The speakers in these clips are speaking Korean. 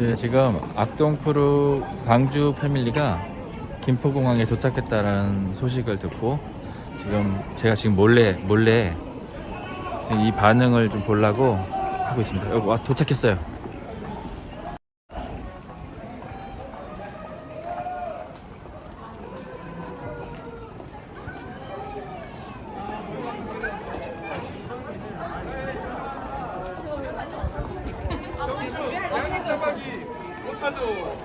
네, 지금 악동프루 광주 패밀리가 김포공항에 도착했다는 소식을 듣고 지금 제가 지금 몰래 몰래 이 반응을 좀 보려고 하고 있습니다. 여기 와 도착했어요. 못하죠.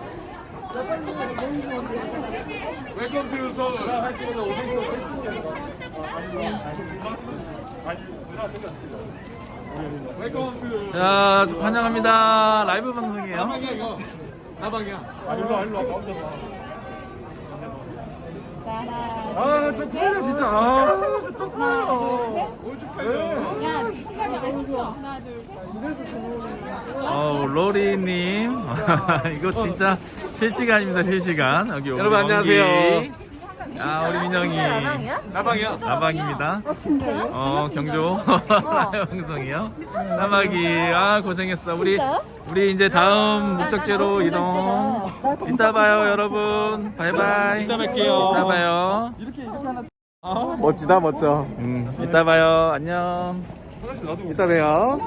웰컴 투 서울. 웰컴 투. 자, 환영합니다. 라이브 방송이에요. 나방이야 이거. 나방이야. 아, 쪽팔려 진짜. 아, 진짜 쪽팔려. 뭘 쪽팔려. 야, 진짜 하나, 둘, 셋. 어, 로리님. 이거 진짜 실시간입니다, 실시간. 여기 여러분. 안녕하세요. 아, 우리 민영이. 나방이야. 나방입니다. 아, 진짜요? 어, 경조. 방송이요. 나박이. 아, 고생했어. 우리, 우리 이제 다음 목적지로 이동. 이따 봐요, 여러분. 바이바이. 이따 뵐게요. 이따 봐요. 멋지다 멋져. 음, 이따 봐요. 안녕. 이따 봬요.